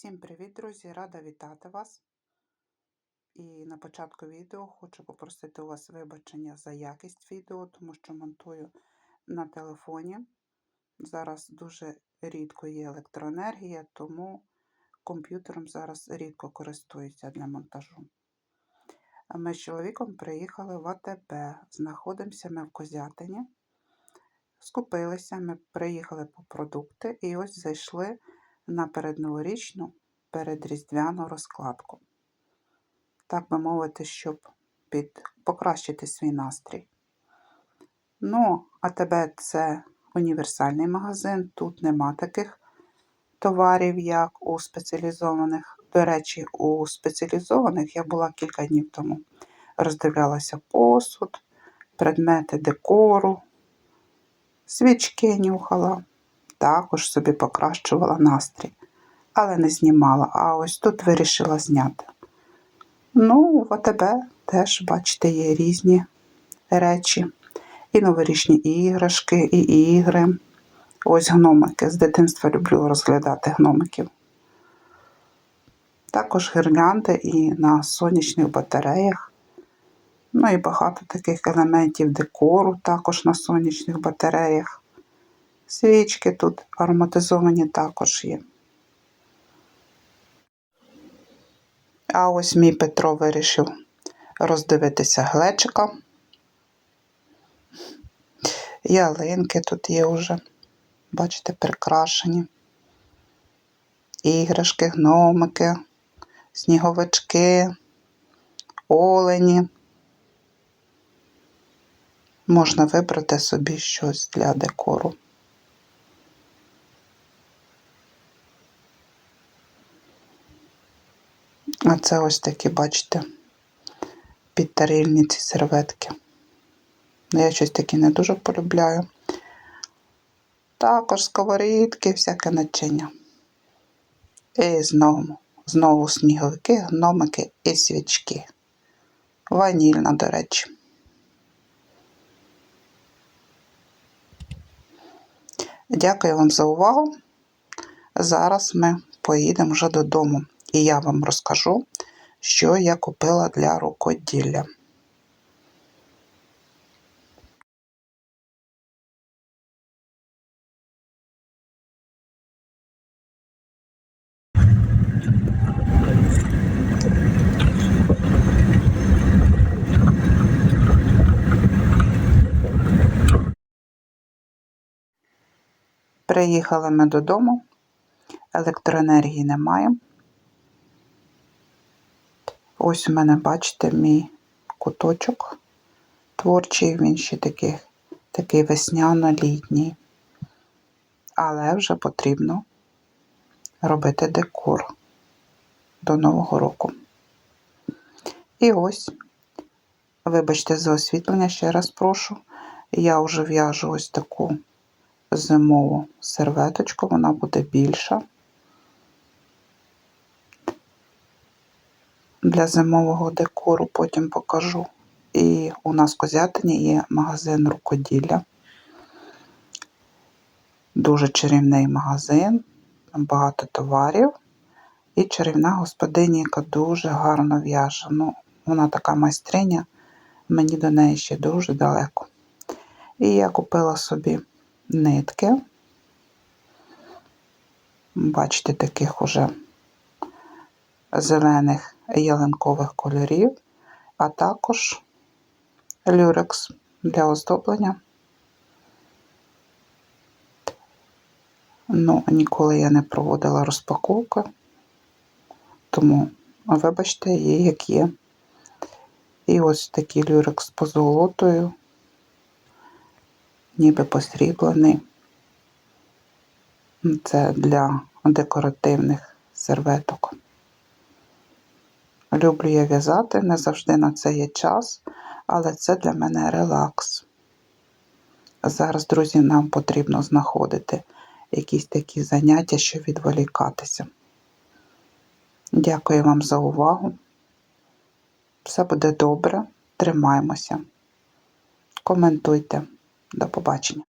Всім привіт, друзі! Рада вітати вас. І на початку відео хочу попросити у вас вибачення за якість відео, тому що монтую на телефоні. Зараз дуже рідко є електроенергія, тому комп'ютером зараз рідко користуюся для монтажу. Ми з чоловіком приїхали в АТП, знаходимося ми в Козятині. Скупилися, ми приїхали по продукти і ось зайшли на передноворічну передріздвяну розкладку. Так би мовити, щоб під... покращити свій настрій. Ну, а тебе це універсальний магазин, тут нема таких товарів, як у спеціалізованих. До речі, у спеціалізованих я була кілька днів тому. Роздивлялася посуд, предмети декору, свічки нюхала також собі покращувала настрій, але не знімала, а ось тут вирішила зняти. Ну, в АТБ теж, бачите, є різні речі. І новорічні іграшки, і ігри. Ось гномики. З дитинства люблю розглядати гномиків. Також гірлянди і на сонячних батареях. Ну і багато таких елементів декору також на сонячних батареях. Свічки тут ароматизовані також є. А ось мій Петро вирішив роздивитися глечика. Ялинки тут є вже, бачите, прикрашені. Іграшки, гномики, сніговички, олені. Можна вибрати собі щось для декору. А це ось такі, бачите, підтарільні ці серветки. Я щось такі не дуже полюбляю. Також сковорідки, всяке начиння. І знову, знову сніговики, гномики і свічки. Ванільна, до речі. Дякую вам за увагу. Зараз ми поїдемо вже додому і я вам розкажу, що я купила для рукоділля. Приїхали ми додому, електроенергії немає. Ось у мене, бачите, мій куточок творчий, він ще такий, такий весняно-літній. Але вже потрібно робити декор до Нового року. І ось, вибачте, за освітлення, ще раз прошу, я вже в'яжу ось таку зимову серветочку, вона буде більша. Для зимового декору потім покажу. І у нас в Козятині є магазин рукоділля. Дуже чарівний магазин, багато товарів. І чарівна господиня, яка дуже гарно в'яже. Ну, Вона така майстриня, мені до неї ще дуже далеко. І я купила собі нитки. Бачите, таких уже зелених ялинкових кольорів, а також люрекс для оздоблення. Ну, ніколи я не проводила розпаковки, тому, вибачте, є, як є. І ось такий люрекс по золотою, ніби посріблений. Це для декоративних серветок. Люблю я в'язати, не завжди на це є час, але це для мене релакс. Зараз, друзі, нам потрібно знаходити якісь такі заняття, щоб відволікатися. Дякую вам за увагу. Все буде добре. Тримаємося. Коментуйте. До побачення.